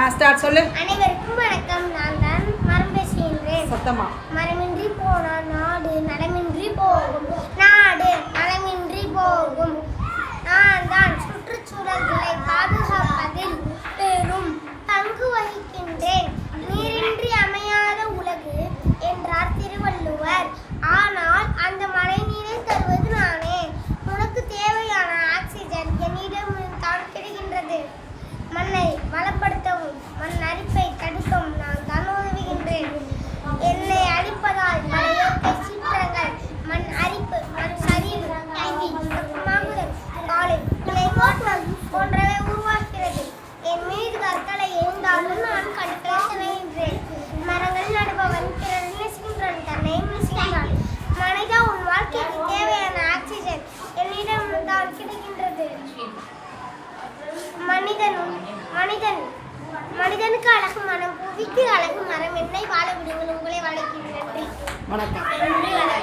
ஆ start சொல்லு. அனைவருக்கும் வணக்கம். நான் தான் மரம் பேசுகின்றேன் சத்தமா? மரமின்றி போனா மனிதன் மனிதனுக்கு அழகு மனம் புவிக்கு அழகு மரம் என்னை வாழ விடுங்கள் உங்களை வணக்கம். நன்றி வணக்கம்.